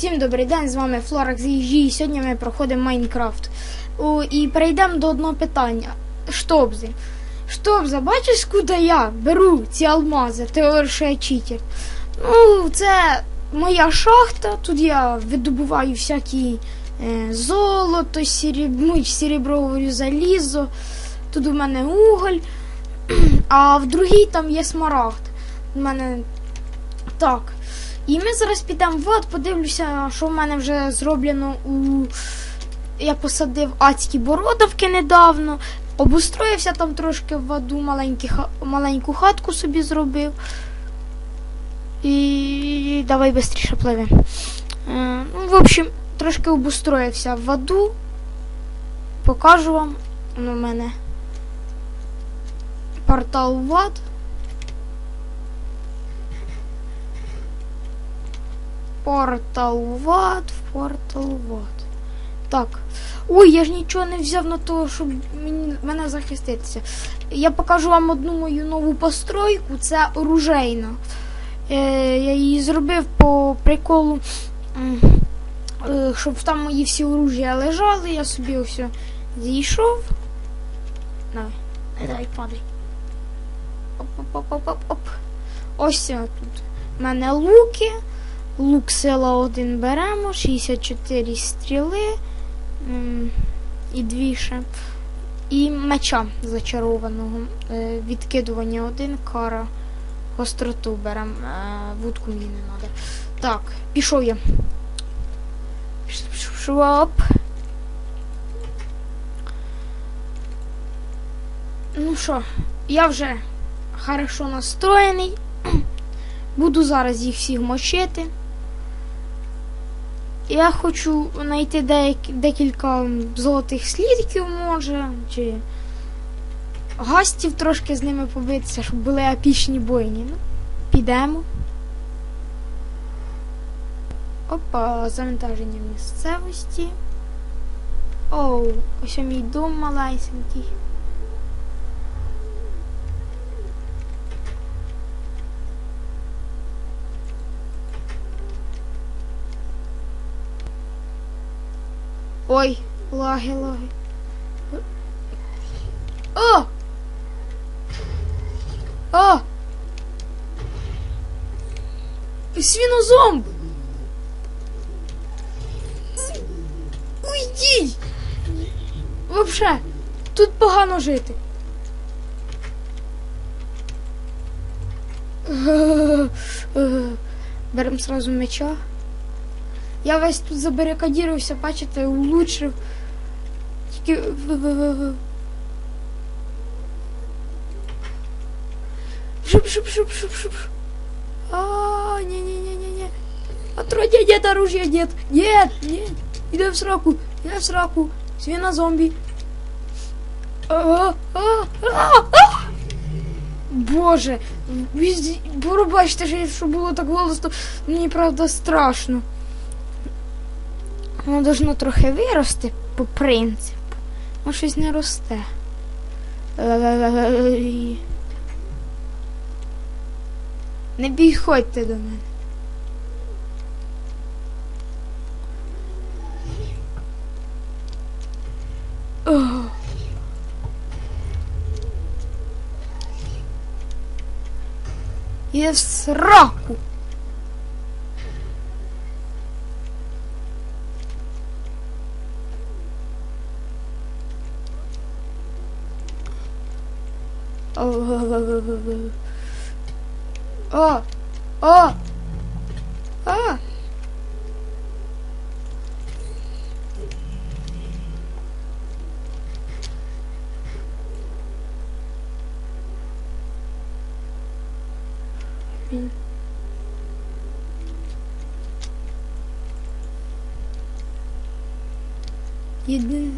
Всім добрий день, з вами Флоракс і сьогодні ми проходимо Майнкрафт. О, і перейдемо до одного питання. Штобзи. Штобза, бачиш, куди я беру ці алмази? Ти я читер. Ну, це моя шахта, тут я видобуваю всякі е, золото, ну, серебро, залізо, тут у мене уголь, а в другій там є смарагд. У мене так. І ми зараз підемо в ад, подивлюся, що в мене вже зроблено у. Я посадив адські бородавки недавно, обустроївся там трошки в аду, маленькі, маленьку хатку собі зробив. І давай швидше пливи. Е, ну, в общем, трошки обустроївся в аду. Покажу вам. Ну, У мене портал в ад. Портал ват, портал ват. Так. Ой, я ж нічого не взяв на того, щоб мені, мене захиститися. Я покажу вам одну мою нову постройку. Це оружейна. Е, я її зробив по приколу, е, щоб там мої всі оружия лежали. Я собі ось зійшов. Давай, давай, падай. Оп-оп-оп-оп-оп. Ось тут. У мене луки. Лук сила 1 беремо, 64 стріли і дві ще. І меча зачарованого. Е, відкидування 1, кара. Гостроту беремо. Е, вудку мені не треба. Так, пішов я. Швап. Ну що, я вже хорошо настроєний. Буду зараз їх всіх мочити. Я хочу знайти декілька золотих слідків, може, чи гастів трошки з ними побитися, щоб були епічні бойні. Ну, підемо. Опа, завантаження місцевості. Оу, ось мій дом малесенький. Ой, лаги, лаги. О! О! Свінозомб! Уйдіть! Вообще, тут погано жити. Беремо сразу меча. Я весь тут забарикадірувався, бачите, улучшив. Тільки. в- в- в- в- Шуп, шуп, шуп, шуп, шуп. А, не, не, не, не, не. Отродя, нет оружия, нет. Нет, нет. Иди в сраку, иди в сраку. Свина зомби. А, а, а, а. Боже, везде, пробачте, що- що було так голосно, мені правда страшно. Воно должно трохи вирости по принципу. Воно щось не росте. Не підходьте до мене. Є в сраку. О! О! А! Блін. Єдине.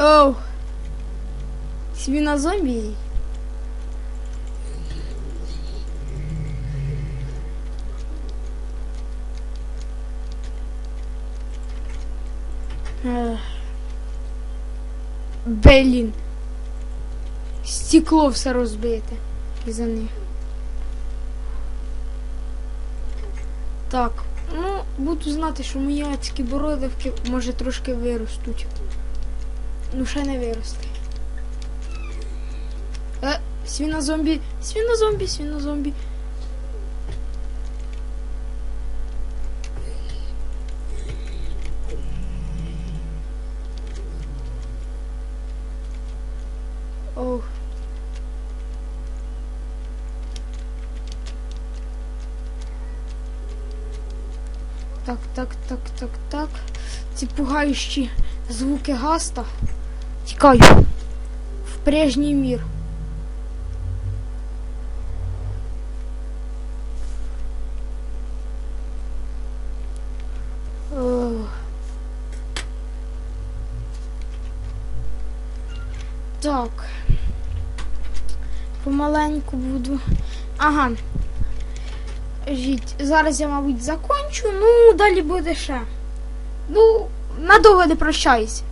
Оу. Свинозомби. Е, Блін. Стекло все розбите. Із-за них. Так, ну, буду знати, що мої адські бородавки може трошки виростуть. Ну, ще не виросли. Е, свінозомбі, свінозомбі, свінозомбі. Ох. Так, так, так, так, так. Ці пугаючі звуки гаста. Тікаю. В прежній мір. Так. Помаленьку буду. Ага. Жіть. Зараз я, мабуть, закончу. Ну, далі буде ще. Ну, надовго не прощаюсь.